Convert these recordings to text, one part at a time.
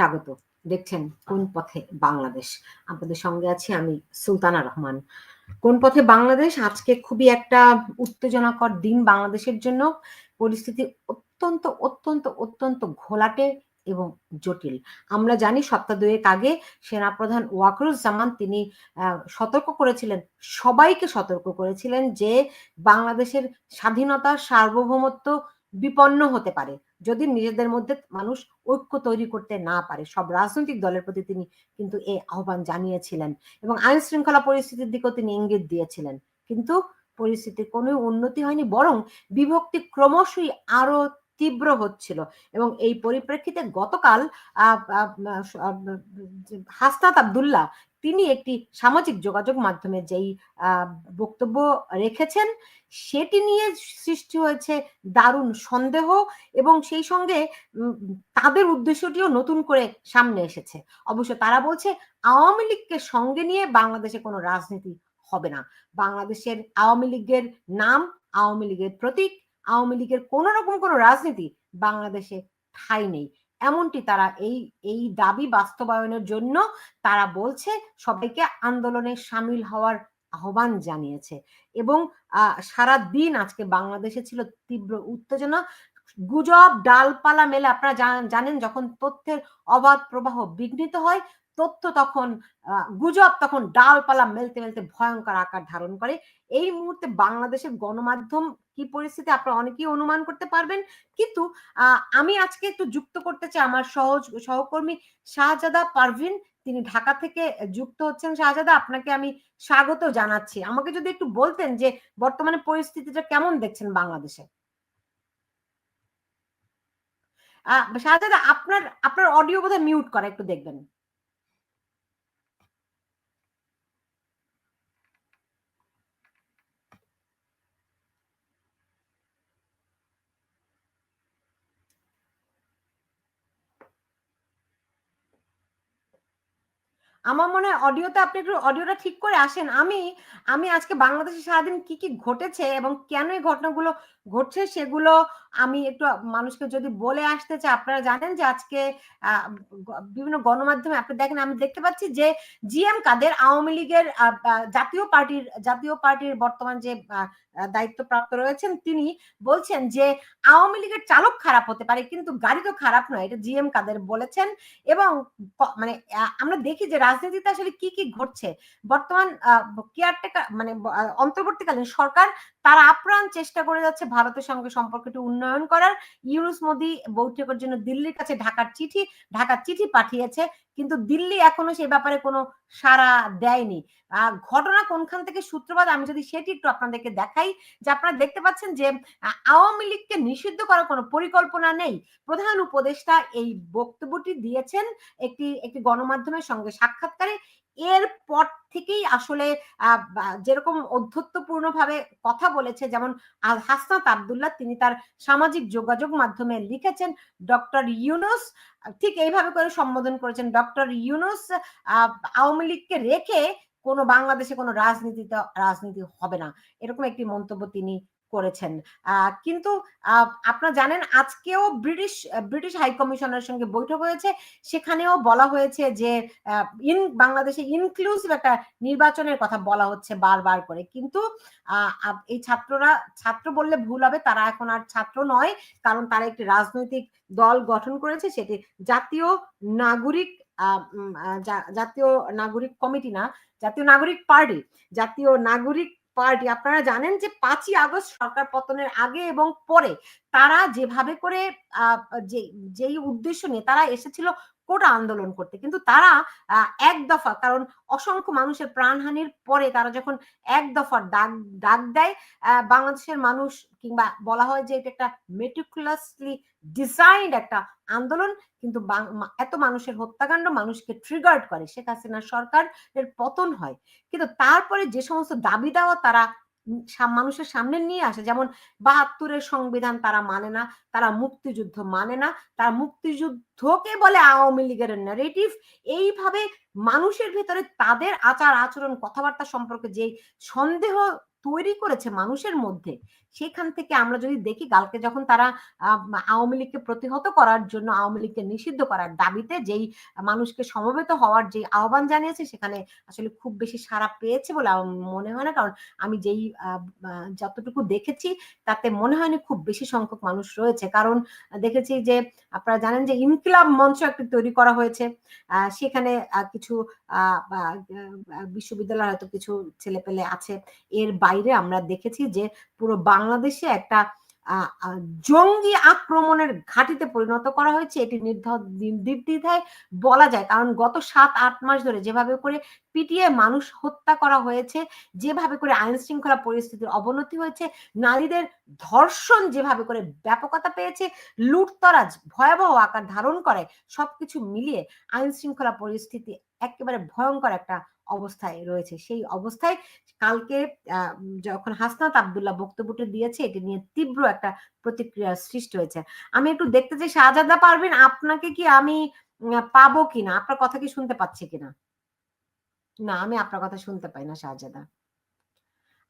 স্বাগত। দেখছেন কোন পথে বাংলাদেশ? আপনাদের সঙ্গে আছি আমি সুলতানা রহমান। কোন পথে বাংলাদেশ? আজকে খুবই একটা উত্তেজনাকর দিন বাংলাদেশের জন্য। পরিস্থিতি অত্যন্ত অত্যন্ত অত্যন্ত ঘোলাটে এবং জটিল। আমরা জানি সপ্তাহ দুয়েক আগে সেনাপ্রধান ওয়াকরুজ্জামান তিনি সতর্ক করেছিলেন, সবাইকে সতর্ক করেছিলেন যে বাংলাদেশের স্বাধীনতা সার্বভৌমত্ব বিপন্ন হতে পারে, যদি নিজেদের মধ্যে মানুষ ঐক্য তৈরি করতে না পারে। সব রাজনৈতিক দলের প্রতি তিনি কিন্তু এই আহ্বান জানিয়েছিলেন এবং আইন শৃঙ্খলা পরিস্থিতির দিকেও তিনি ইঙ্গিত দিয়েছিলেন। কিন্তু পরিস্থিতির কোনো উন্নতি হয়নি, বরং বিভক্তি ক্রমশই আরও তীব্র হচ্ছিল। এবং এই পরিপ্রেক্ষিতে গতকাল হাসনাত আবদুল্লাহ তিনি একটি সামাজিক যোগাযোগ মাধ্যমে যেই বক্তব্য রেখেছেন, সেটি নিয়ে সৃষ্টি হয়েছে দারুণ সন্দেহ এবং সেই সঙ্গে তাদের উদ্দেশ্যটিও নতুন করে সামনে এসেছে। অবশ্য তারা বলছে, আওয়ামী লীগকে সঙ্গে নিয়ে বাংলাদেশে কোনো রাজনীতি হবে না। বাংলাদেশের আওয়ামী লীগের নাম আওয়ামী লীগের প্রতীক আওয়ামী লীগের কোন রকম কোনো রাজনীতি বাংলাদেশে ঠাই নেই। এমনটি তারা এই এই দাবি বাস্তবায়নের জন্য তারা বলছে, সবাইকে আন্দোলনে সামিল হওয়ার আহ্বান জানিয়েছে। এবং সারা দিন আজকে বাংলাদেশে ছিল তীব্র উত্তেজনা। গুজব, ডালপালা মেলে আপনারা জানেন, যখন তথ্যের অবাধ প্রবাহ বিঘ্নিত হয়, তথ্য তখন গুজব তখন ডালপালা মেলতে মেলতে ভয়ঙ্কর আকার ধারণ করে। এই মুহূর্তে বাংলাদেশের গণমাধ্যম কি পরিস্থিতি আপনারা অনেকেই অনুমান করতে পারবেন। কিন্তু আমি আজকে একটু যুক্ত করতে চাই আমার সহজ, সহকর্মী শাহজাদা পারভিন। তিনি ঢাকা থেকে যুক্ত হচ্ছেন। শাহজাদা, আপনাকে আমি স্বাগত জানাচ্ছি। আমাকে যদি একটু বলতেন যে, বর্তমানে পরিস্থিতিটা কেমন দেখছেন বাংলাদেশে? শাহজাদা, আপনার আপনার অডিও বোধহয় মিউট করা, একটু দেখবেন। আমার মনে হয় অডিওতে আপনি একটু অডিওটা ঠিক করে আসেন। আমি আমি আজকে বাংলাদেশে সারাদিন কি কি ঘটেছে এবং কেন এই ঘটনাগুলো ঘটছে সেগুলো আমি একটু মানুষকে যদি বলে আসতে চাই, আপনারা জানেন যে আজকে বিভিন্ন গণমাধ্যমে আপনি দেখেন, আমি দেখতে পাচ্ছি যে জিএম কাদের আওয়ামী লীগের জাতীয় পার্টির জাতীয় পার্টির বর্তমান যে দায়িত্বপ্রাপ্ত রয়েছেন তিনি বলছেন যে আওয়ামী লীগের চালক খারাপ হতে পারে, কিন্তু গাড়ি তো খারাপ নয়, এটা জিএম কাদের বলেছেন এবং মানে আমরা দেখি যে রাজনীতিতে আসলে কি কি ঘটছে? বর্তমান কেয়ারটেকার মানে অন্তর্বর্তীকালীন সরকার, তারা আপ্রাণ চেষ্টা করে যাচ্ছে ভারতের সঙ্গে সম্পর্কটি উন্নয়ন করার। ইউনুস মোদি বৈঠকের জন্য দিল্লির কাছে ঢাকার চিঠি ঢাকার চিঠি পাঠিয়েছে, কিন্তু দিল্লি এখনও সে ব্যাপারে কোনো সাড়া দেয়নি। ঘটনা কোনখান থেকে সূত্রপাত, আমি যদি সেটি একটু আপনাদেরকে দেখাই, যে আপনারা দেখতে পাচ্ছেন যে আওয়ামী লীগকে নিষিদ্ধ করার কোনো পরিকল্পনা নেই। প্রধান উপদেষ্টা এই বক্তব্যটি দিয়েছেন একটি একটি গণমাধ্যমের সঙ্গে সাক্ষাৎকারে এর পর থেকেই আসলে যেরকম অধ্যত্বপূর্ণ ভাবে কথা বলেছে, যেমন হাসনাত আবদুল্লাহ, তিনি তার সামাজিক যোগাযোগ মাধ্যমে লিখেছেন, ডক্টর ইউনুস, ঠিক এইভাবে করে সম্বোধন করেছেন, ডক্টর ইউনুস আওয়ামী লীগকে রেখে কোনো বাংলাদেশে কোনো রাজনীতি রাজনীতি হবে না। এরকম একটি মন্তব্য তিনি করেছেন। কিন্তু আপনারা জানেন আজকেও ব্রিটিশ ব্রিটিশ হাই কমিশনের সঙ্গে বৈঠক হয়েছে। সেখানেও বলা হয়েছে যে ইন, বাংলাদেশে ইনক্লুসিভ একটা নির্বাচনের কথা বলা হচ্ছে বারবার করে। কিন্তু এই ছাত্ররা, ছাত্র বললে ভুল হবে, তারা এখন আর ছাত্র নয়। কারণ তারা একটি রাজনৈতিক দল গঠন করেছে, সেটি জাতীয় নাগরিক জাতীয় নাগরিক কমিটি না, জাতীয় নাগরিক পার্টি, জাতীয় নাগরিক পার্টি। আপনারা জানেন যে পাঁচই আগস্ট সরকার পতনের আগে এবং পরে তারা যেভাবে করে যেই উদ্দেশ্য নিয়ে তারা এসেছিল কোটা আন্দোলন করতে। কিন্তু তারা এক দফা, কারণ অসংখ্য মানুষের প্রাণহানির পরে তারা যখন এক দফার ডাক ডাক দেয় বাংলাদেশের মানুষ কিংবা বলা হয় যে এটা একটা মেটিকুলাসলি ডিজাইন্ড একটা আন্দোলন, কিন্তু এত মানুষের হত্যাকাণ্ড মানুষকে ট্রিগার্ড করে। শেখ হাসিনা সরকারের পতন হয়। কিন্তু তারপরে যে সমস্ত দাবি দেওয়া তারা মানুষের সামনে নিয়ে আসে। যেমন বাহাত্তরের সংবিধান তারা মানে না, তারা মুক্তিযুদ্ধ মানে না, তারা মুক্তিযুদ্ধকে বলে আওয়ামী লীগের ন্যারেটিভ এইভাবে মানুষের ভিতরে তাদের আচার আচরণ কথাবার্তা সম্পর্কে যে সন্দেহ তৈরি করেছে মানুষের মধ্যে, সেখান থেকে আমরা যদি দেখি কালকে যখন তারা আওয়ামী লীগকে প্রতিহত করার জন্য, আওয়ামী লীগকে নিষিদ্ধ করার দাবিতে যেই মানুষকে সমবেত হওয়ার যে আহ্বান জানিয়েছে, সেখানে আসলে খুব বেশি সাড়া পেয়েছে বলে মনে হয় না। কারণ আমি যেই যতটুকু দেখেছি, তাতে মনে হয়নি খুব বেশি সংখ্যক মানুষ রয়েছে। কারণ দেখেছি যে, আপনারা জানেন যে ইনকিলাব মঞ্চ একটি তৈরি করা হয়েছে সেখানে কিছু বিশ্ববিদ্যালয়ের হয়তো কিছু ছেলেপেলে আছে। এর বাইরে আমরা দেখেছি যে পুরো বাংলাদেশে একটা জঙ্গি আক্রমণের ঘাটিতে পরিণত করা হয়েছে। এটি নির্দ্বিধায় বলা যায়। কারণ গত সাত, আট মাস ধরে যেভাবে করে পিটিয়ে মানুষ হত্যা করা হয়েছে, যেভাবে করে আইন শৃঙ্খলা পরিস্থিতির অবনতি হয়েছে, নারীদের ধর্ষণ যেভাবে করে ব্যাপকতা পেয়েছে, লুটতরাজ, ভয়াবহ আকার ধারণ করে, সবকিছু মিলিয়ে আইন শৃঙ্খলা পরিস্থিতি একেবারে ভয়ঙ্কর একটা অবস্থায় রয়েছে। সেই অবস্থায় কালকে যখন হাসনাত আবদুল্লাহ বক্তব্যটি দিয়েছে, এটি নিয়ে তীব্র একটা প্রতিক্রিয়ার সৃষ্টি হয়েছে। আমি একটু দেখতে চাই, শাহজাদা পারবেন আপনাকে কি আমি পাবো কিনা? আপনার কথা কি শুনতে পাচ্ছি কিনা? না, আমি আপনার কথা শুনতে পাই না, শাহজাদা।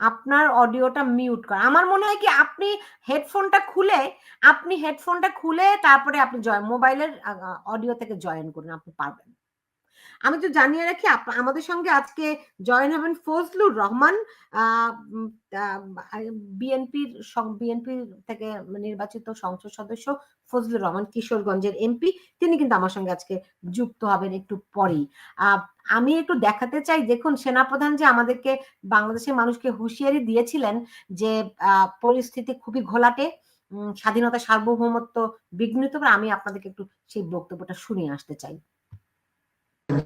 আপনার অডিওটা মিউট করা। আমার মনে হয় কি, আপনি হেডফোনটা খুলে, আপনি হেডফোনটা খুলে তারপরে আপনি জয়, মোবাইলের অডিও থেকে জয়েন করুন, আপনি পারবেন। আমি তো জানিয়ে রাখি আমাদের সঙ্গে আজকে জয়েন হবেন ফজলুর রহমান বিএনপির বিএনপি থেকে নির্বাচিত সংসদ সদস্য ফজলুর রহমান, কিশোরগঞ্জের এমপি। তিনি কিন্তু আমার সঙ্গে আজকে যুক্ত হবেন একটু পরেই। আমি একটু দেখাতে চাই, দেখুন সেনাপ্রধান যে আমাদেরকে বাংলাদেশের মানুষকে হুঁশিয়ারি দিয়েছিলেন যে পরিস্থিতি খুবই ঘোলাটে স্বাধীনতা সার্বভৌমত্ব বিঘ্নিত আমি আপনাদেরকে একটু সেই বক্তব্যটা শুনিয়ে আসতে চাই।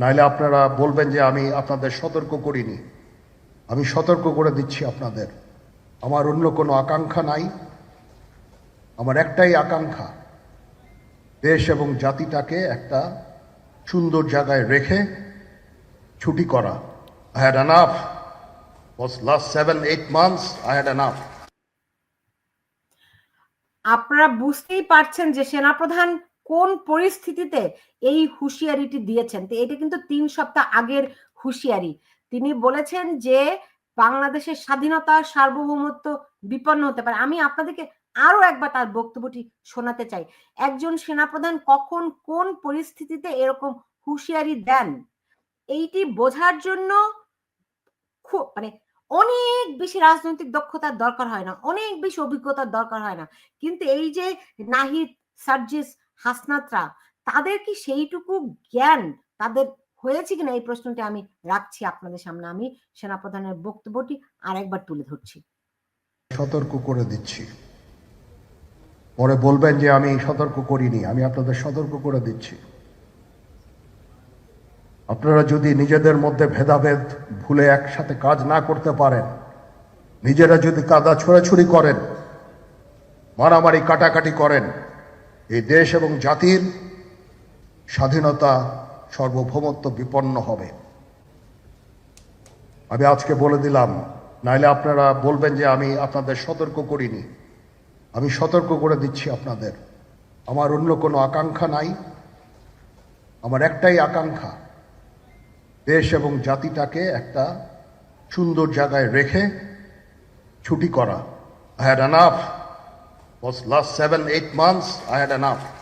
নাইলে আপনারা বলবেন যে আমি আপনাদের সতর্ক করিনি। আমি সতর্ক করে দিচ্ছি আপনাদের। আমার অন্য কোনো আকাঙ্ক্ষা নাই। আমার একটাই আকাঙ্ক্ষা, দেশ এবং জাতিটাকে একটা সুন্দর জায়গায় রেখে ছুটি করা। I had enough was last seven, eight months, i had enough. আপনারা বুঝতেই পারছেন যে সেনাপ্রধান কোন পরিস্থিতিতে এই হুঁশিয়ারিটি দিয়েছেন? তো এটা কিন্তু তিন সপ্তাহ আগের হুঁশিয়ারি। তিনি বলেছেন যে, বাংলাদেশের স্বাধীনতা সার্বভৌমত্ব বিপন্ন হতে পারে। আমি আপনাদেরকে আরও একবার তার বক্তব্যটি শোনাতে চাই। একজন সেনাপ্রধান কখন কোন পরিস্থিতিতে এরকম হুঁশিয়ারি দেন? এইটি বোঝার জন্য খুব মানে অনেক বেশি রাজনৈতিক দক্ষতার দরকার হয় না, অনেক বেশি অভিজ্ঞতার দরকার হয় না। কিন্তু এই যে নাহিদ সার্জিস হাসনাতরা, তাদের কি সেইটুকু জ্ঞান তাদের হয়েছে কিনা? এই প্রশ্নটি আমি রাখছি আপনাদের সামনে। আমি সেনাপ্রধানের বক্তব্যটি আরেকবার তুলে ধরছি। সতর্ক করে দিচ্ছি। পরে বলবেন যে আমি সতর্ক করিনি, আমি আপনাদের সতর্ক করে দিচ্ছি। আপনারা যদি নিজেদের মধ্যে ভেদাভেদ ভুলে একসাথে কাজ না করতে পারেন, নিজেরা যদি কাদা ছোড়াছুড়ি করেন, মারামারি কাটাকাটি করেন এই দেশ এবং জাতির স্বাধীনতা সার্বভৌমত্ব বিপন্ন হবে। আমি আজকে বলে দিলাম, নাইলে আপনারা বলবেন যে আমি আপনাদের সতর্ক করিনি। আমি সতর্ক করে দিচ্ছি আপনাদের। আমার অন্য কোনো আকাঙ্ক্ষা নাই। আমার একটাই আকাঙ্ক্ষা, দেশ এবং জাতিটাকে একটা সুন্দর জায়গায় রেখে ছুটি করা। Had enough was last seven eight months i had enough